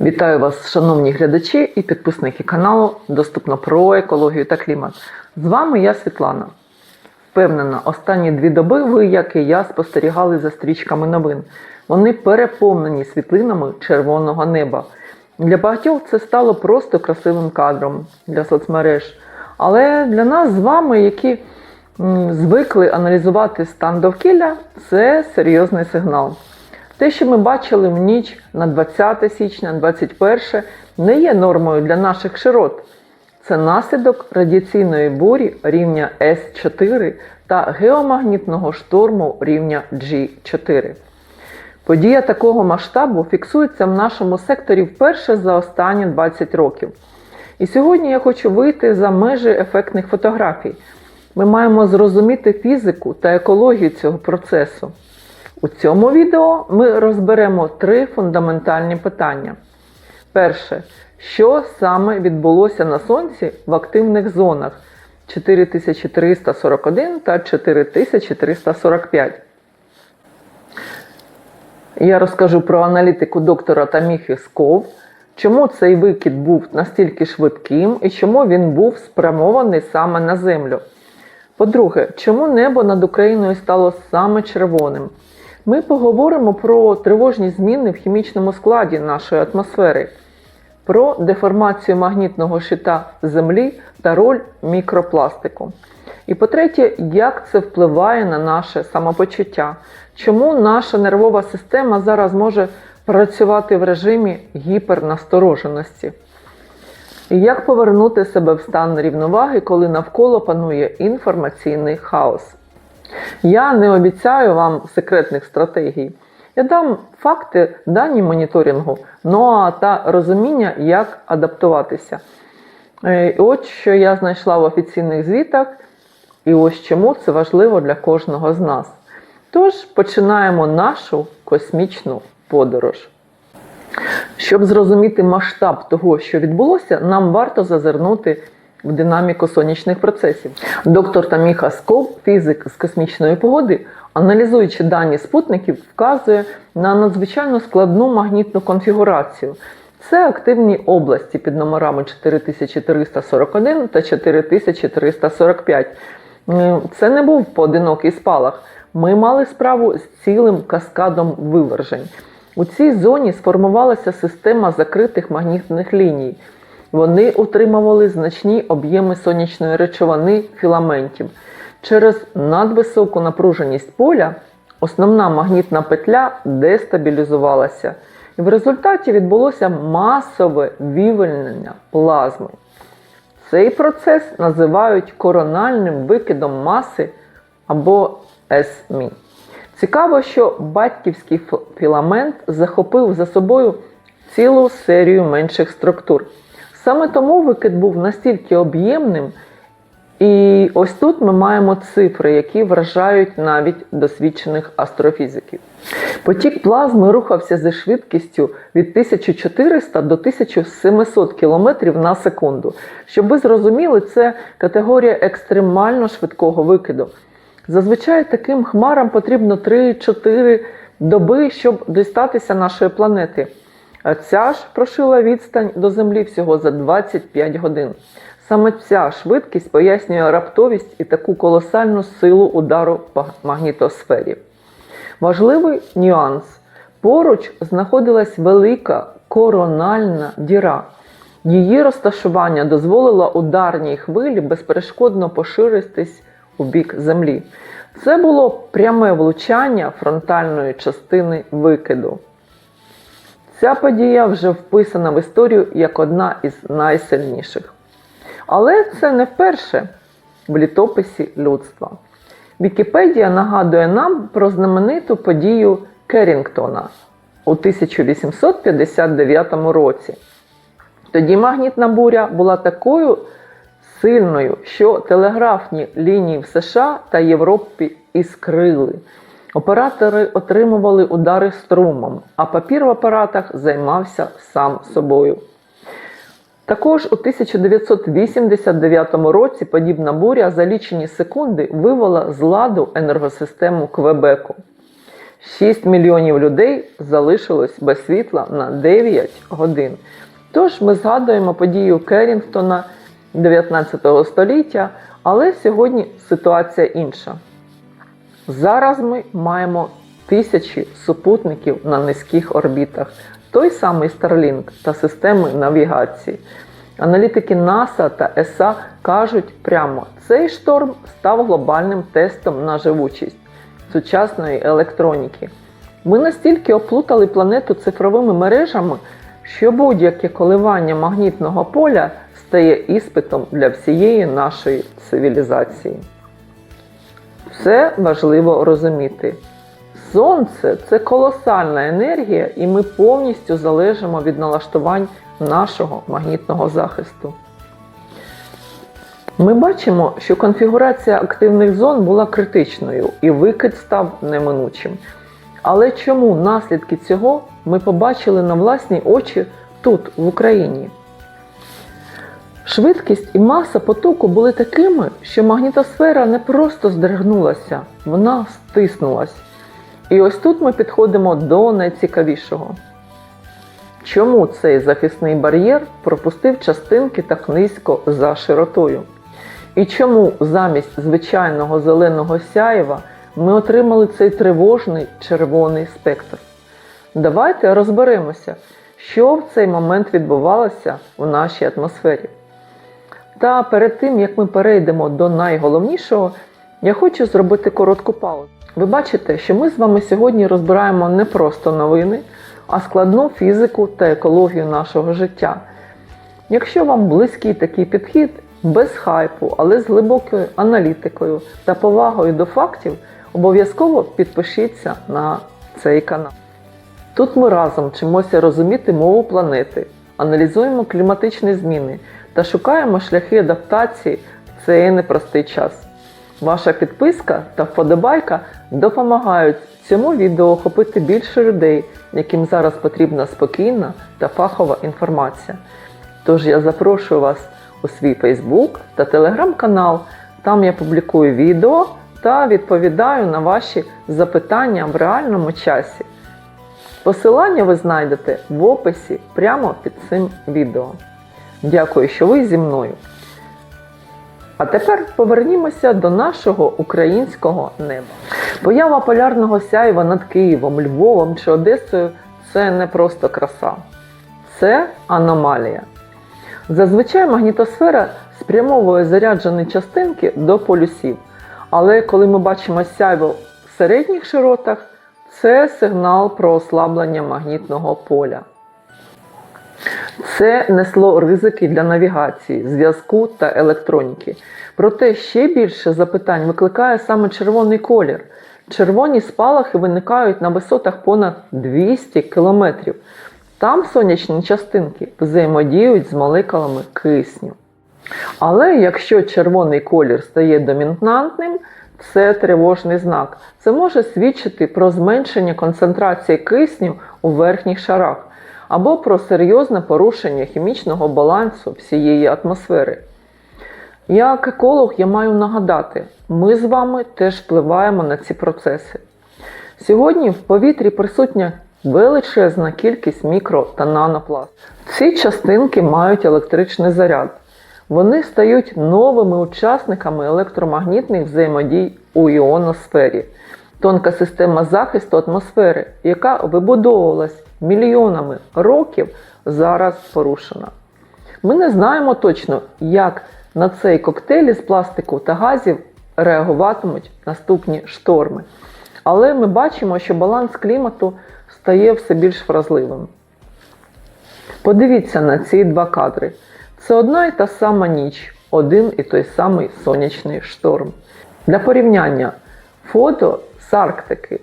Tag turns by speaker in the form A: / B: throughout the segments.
A: Вітаю вас, шановні глядачі і підписники каналу Доступно про екологію та клімат. З вами я Світлана. Впевнена, останні дві доби ви, як і я, спостерігали за стрічками новин. Вони переповнені світлинами червоного неба. Для багатьох це стало просто красивим кадром для соцмереж. Але для нас з вами, які звикли аналізувати стан довкілля, це серйозний сигнал. Те, що ми бачили в ніч на 20 січня, 21, не є нормою для наших широт. Це наслідок радіаційної бурі рівня С4 та геомагнітного шторму рівня G4. Подія такого масштабу фіксується в нашому секторі вперше за останні 20 років. І сьогодні я хочу вийти за межі ефектних фотографій. Ми маємо зрозуміти фізику та екологію цього процесу. У цьому відео ми розберемо три фундаментальні питання. Перше, що саме відбулося на Сонці в активних зонах 4341 та 4345. Я розкажу про аналітику доктора Таміхи Сков, чому цей викид був настільки швидким і чому він був спрямований саме на Землю. По-друге, чому небо над Україною стало саме червоним? Ми поговоримо про тривожні зміни в хімічному складі нашої атмосфери, про деформацію магнітного щита Землі та роль мікропластику. І по-третє, як це впливає на наше самопочуття, чому наша нервова система зараз може працювати в режимі гіпернастороженості. І як повернути себе в стан рівноваги, коли навколо панує інформаційний хаос. Я не обіцяю вам секретних стратегій. Я дам факти, дані моніторингу, НОА та розуміння, як адаптуватися. Е, і От що я знайшла в офіційних звітах, і ось чому це важливо для кожного з нас. Тож починаємо нашу космічну подорож. Щоб зрозуміти масштаб того, що відбулося, нам варто зазирнути в динаміку сонячних процесів. Доктор Таміха Скоп, фізик з космічної погоди, аналізуючи дані спутників, вказує на надзвичайно складну магнітну конфігурацію. Це активні області під номерами 4341 та 4345. Е, Це не був поодинокий спалах. Ми мали справу з цілим каскадом вивержень. У цій зоні сформувалася система закритих магнітних ліній. Вони утримували значні об'єми сонячної речовини філаментів. Через надвисоку напруженість поля основна магнітна петля дестабілізувалася, і в результаті відбулося масове вивільнення плазми. Цей процес називають корональним викидом маси або СМІ. Цікаво, що батьківський філамент захопив за собою цілу серію менших структур. Саме тому викид був настільки об'ємним, і ось тут ми маємо цифри, які вражають навіть досвідчених астрофізиків. Потік плазми рухався зі швидкістю від 1400 до 1700 км на секунду. Щоб ви зрозуміли, це категорія екстремально швидкого викиду. Зазвичай таким хмарам потрібно 3-4 доби, щоб дістатися нашої планети. Ця ж прошила відстань до Землі всього за 25 годин. Саме ця швидкість пояснює раптовість і таку колосальну силу удару по магнітосфері. Важливий нюанс. Поруч знаходилась велика корональна діра. Її розташування дозволило ударній хвилі безперешкодно поширитись у бік землі. Це було пряме влучання фронтальної частини викиду. Ця подія вже вписана в історію як одна із найсильніших. Але це не вперше в літописі людства. Вікіпедія нагадує нам про знамениту подію Керрінгтона у 1859 році. Тоді магнітна буря була такою сильною, що телеграфні лінії в США та Європі іскрили. Оператори отримували удари струмом, а папір в апаратах займався сам собою. Також у 1989 році подібна буря за лічені секунди вивела з ладу енергосистему Квебеку. 6 мільйонів людей залишилось без світла на 9 годин. Тож ми згадуємо подію Керрінгтона 19 століття, але сьогодні ситуація інша. Зараз ми маємо тисячі супутників на низьких орбітах, той самий Starlink та системи навігації. Аналітики НАСА та ЕСА кажуть прямо, цей шторм став глобальним тестом на живучість сучасної електроніки. Ми настільки оплутали планету цифровими мережами, що будь-яке коливання магнітного поля стає іспитом для всієї нашої цивілізації. Це важливо розуміти. Сонце це колосальна енергія, і ми повністю залежимо від налаштувань нашого магнітного захисту. Ми бачимо, що конфігурація активних зон була критичною і викид став неминучим. Але чому наслідки цього ми побачили на власні очі тут, в Україні? Швидкість і маса потоку були такими, що магнітосфера не просто здригнулася, вона стиснулась. І ось тут ми підходимо до найцікавішого. Чому цей захисний бар'єр пропустив частинки так низько за широтою? І чому замість звичайного зеленого сяєва ми отримали цей тривожний червоний спектр? Давайте розберемося, що в цей момент відбувалося в нашій атмосфері. Та перед тим, як ми перейдемо до найголовнішого, я хочу зробити коротку паузу. Ви бачите, що ми з вами сьогодні розбираємо не просто новини, а складну фізику та екологію нашого життя. Якщо вам близький такий підхід, без хайпу, але з глибокою аналітикою та повагою до фактів, обов'язково підпишіться на цей канал. Тут ми разом вчимося розуміти мову планети, аналізуємо кліматичні зміни та шукаємо шляхи адаптації в цей непростий час. Ваша підписка та вподобайка допомагають цьому відео охопити більше людей, яким зараз потрібна спокійна та фахова інформація. Тож я запрошую вас у свій Фейсбук та телеграм-канал. Там я публікую відео та відповідаю на ваші запитання в реальному часі. Посилання ви знайдете в описі прямо під цим відео. Дякую, що ви зі мною. А тепер повернімося до нашого українського неба. Поява полярного сяйва над Києвом, Львовом чи Одесою це не просто краса, це аномалія. Зазвичай магнітосфера спрямовує заряджені частинки до полюсів. Але коли ми бачимо сяйво в середніх широтах, це сигнал про ослаблення магнітного поля. Це несло ризики для навігації, зв'язку та електроніки. Проте ще більше запитань викликає саме червоний колір. Червоні спалахи виникають на висотах понад 200 км. Там сонячні частинки взаємодіють з молекулами кисню. Але якщо червоний колір стає домінантним, це тривожний знак. Це може свідчити про зменшення концентрації кисню у верхніх шарах або про серйозне порушення хімічного балансу всієї атмосфери. Як еколог я маю нагадати, ми з вами теж впливаємо на ці процеси. Сьогодні в повітрі присутня величезна кількість мікро та нанопласт. Ці частинки мають електричний заряд. Вони стають новими учасниками електромагнітних взаємодій у іоносфері. Тонка система захисту атмосфери, яка вибудовувалась мільйонами років, зараз порушена. Ми не знаємо точно, як на цей коктейль із пластику та газів реагуватимуть наступні шторми. Але ми бачимо, що баланс клімату стає все більш вразливим. Подивіться на ці два кадри. Це одна і та сама ніч, один і той самий сонячний шторм. Для порівняння, фото з Арктики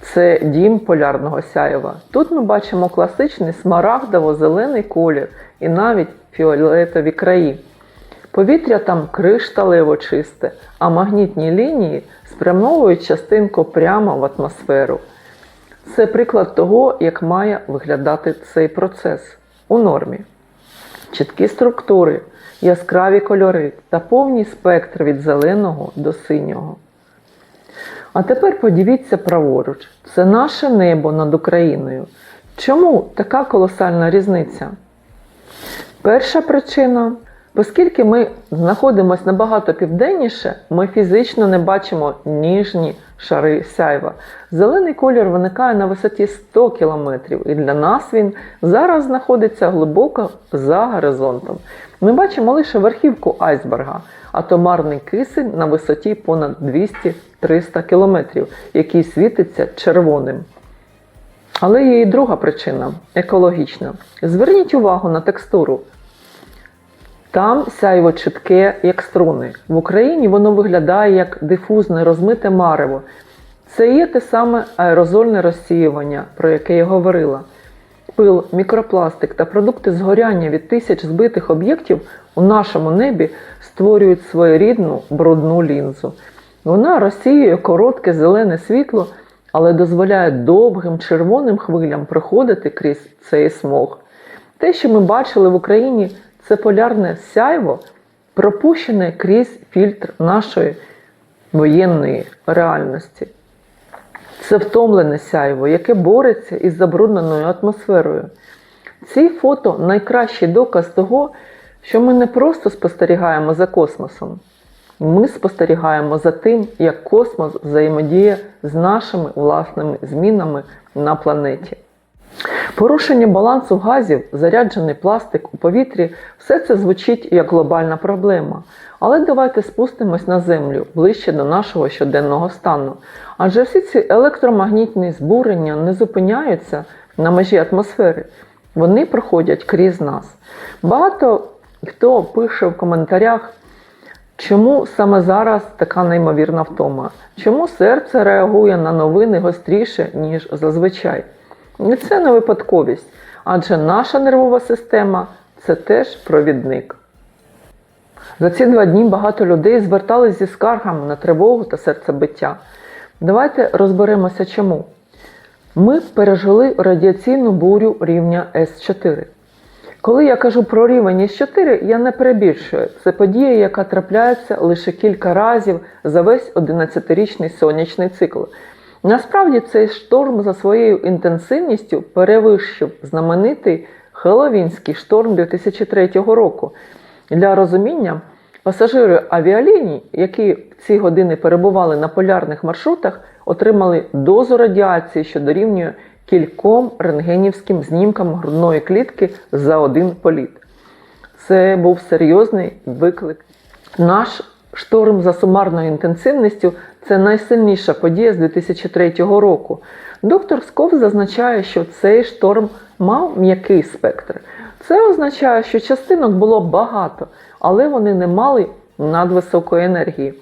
A: це дім полярного сяєва. Тут ми бачимо класичний смарагдово-зелений колір і навіть фіолетові краї. Повітря там кришталево чисте, а магнітні лінії спрямовують частинку прямо в атмосферу. Це приклад того, як має виглядати цей процес у нормі. Чіткі структури, яскраві кольори та повний спектр від зеленого до синього. А тепер подивіться праворуч. Це наше небо над Україною. Чому така колосальна різниця? Перша причина, оскільки ми знаходимося набагато південніше, ми фізично не бачимо ніжні шари сяйва. Зелений колір виникає на висоті 100 км, і для нас він зараз знаходиться глибоко за горизонтом. Ми бачимо лише верхівку айсберга, атомарний кисень на висоті понад 200-300 км, який світиться червоним. Але є і друга причина екологічна. Зверніть увагу на текстуру. Там сяйво чітке, як струни. В Україні воно виглядає як дифузне, розмите марево. Це є те саме аерозольне розсіювання, про яке я говорила. Пил, мікропластик та продукти згоряння від тисяч збитих об'єктів у нашому небі створюють своєрідну брудну лінзу. Вона розсіює коротке зелене світло, але дозволяє довгим червоним хвилям проходити крізь цей смог. Те, що ми бачили в Україні, це полярне сяйво, пропущене крізь фільтр нашої воєнної реальності. Це втомлене сяйво, яке бореться із забрудненою атмосферою. Ці фото найкращий доказ того, що ми не просто спостерігаємо за космосом, ми спостерігаємо за тим, як космос взаємодіє з нашими власними змінами на планеті. Порушення балансу газів, заряджений пластик у повітрі все це звучить як глобальна проблема. Але давайте спустимось на землю ближче до нашого щоденного стану. Адже всі ці електромагнітні збурення не зупиняються на межі атмосфери, вони проходять крізь нас. Багато хто пише в коментарях, чому саме зараз така неймовірна втома, чому серце реагує на новини гостріше, ніж зазвичай. І це не випадковість, адже наша нервова система це теж провідник. За ці два дні багато людей звертались зі скаргами на тривогу та серцебиття. Давайте розберемося чому. Ми пережили радіаційну бурю рівня С4. Коли я кажу про рівень С4, я не перебільшую. Це подія, яка трапляється лише кілька разів за весь 11-річний сонячний цикл. Насправді цей шторм за своєю інтенсивністю перевищив знаменитий Хеловінський шторм 2003 року. Для розуміння, пасажири авіаліній, які в ці години перебували на полярних маршрутах, отримали дозу радіації, що дорівнює кільком рентгенівським знімкам грудної клітки за один політ. Це був серйозний виклик. Наш шторм за сумарною інтенсивністю це найсильніша подія з 2003 року. Доктор Сков зазначає, що цей шторм мав м'який спектр. Це означає, що частинок було багато, але вони не мали надвисокої енергії.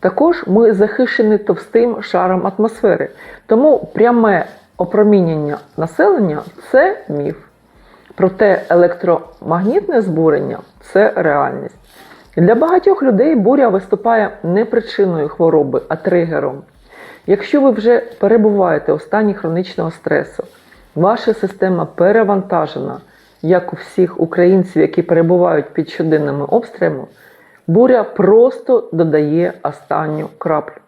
A: Також ми захищені товстим шаром атмосфери, тому пряме опромінення населення це міф. Проте електромагнітне збурення це реальність. Для багатьох людей буря виступає не причиною хвороби, а тригером. Якщо ви вже перебуваєте у стані хронічного стресу, ваша система перевантажена, як у всіх українців, які перебувають під щоденними обстрілами, буря просто додає останню краплю.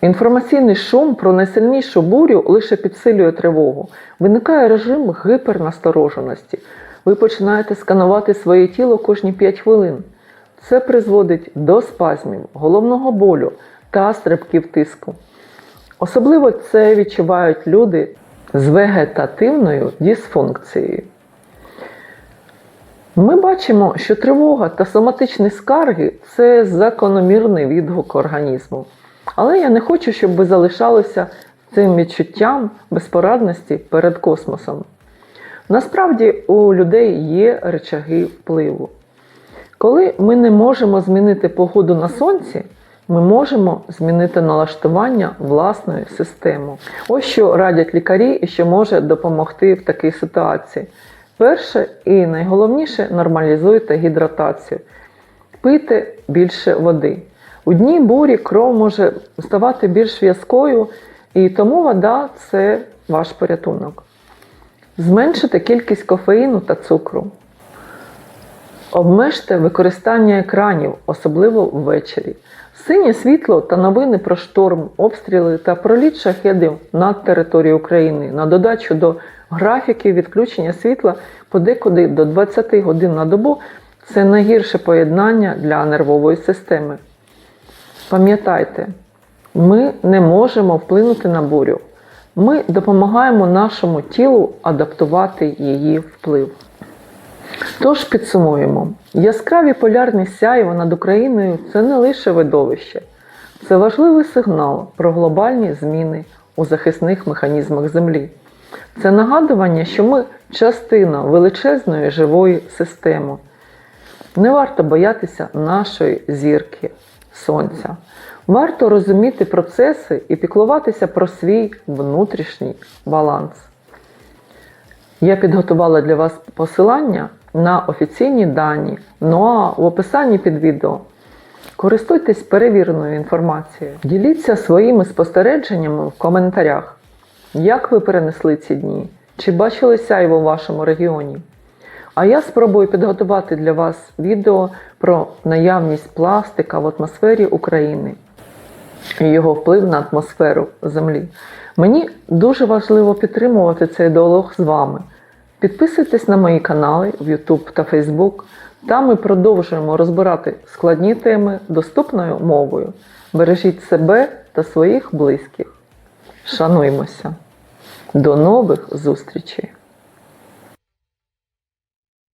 A: Інформаційний шум про найсильнішу бурю лише підсилює тривогу. Виникає режим гіпернастороженості. Ви починаєте сканувати своє тіло кожні 5 хвилин. Це призводить до спазмів, головного болю та стрибків тиску. Особливо це відчувають люди з вегетативною дисфункцією. Ми бачимо, що тривога та соматичні скарги це закономірний відгук організму. Але я не хочу, щоб ви залишалися цим відчуттям безпорадності перед космосом. Насправді у людей є речаги впливу. Коли ми не можемо змінити погоду на сонці, ми можемо змінити налаштування власної системи. Ось що радять лікарі і що може допомогти в такій ситуації. Перше і найголовніше нормалізуйте гідратацію. Пийте більше води. У дні бурі кров може ставати більш в'язкою, і тому вода це ваш порятунок. Зменшити кількість кофеїну та цукру. Обмежте використання екранів, особливо ввечері. Синє світло та новини про шторм, обстріли та проліт шахедів над територією України на додачу до графіків відключення світла подекуди до 20 годин на добу це найгірше поєднання для нервової системи. Пам'ятайте, ми не можемо вплинути на бурю. Ми допомагаємо нашому тілу адаптувати її вплив. Тож підсумуємо: яскраві полярні сяйва над Україною це не лише видовище, це важливий сигнал про глобальні зміни у захисних механізмах Землі. Це нагадування, що ми частина величезної живої системи. Не варто боятися нашої зірки сонця. Варто розуміти процеси і піклуватися про свій внутрішній баланс. Я підготувала для вас посилання на офіційні дані, ну а в описанні під відео. Користуйтесь перевіреною інформацією. Діліться своїми спостереженнями в коментарях. Як ви перенесли ці дні? Чи бачили сяйво в вашому регіоні? А я спробую підготувати для вас відео про наявність пластика в атмосфері України і його вплив на атмосферу Землі. Мені дуже важливо підтримувати цей діалог з вами. Підписуйтесь на мої канали в YouTube та Facebook. Там ми продовжуємо розбирати складні теми доступною мовою. Бережіть себе та своїх близьких. Шануймося. До нових зустрічей!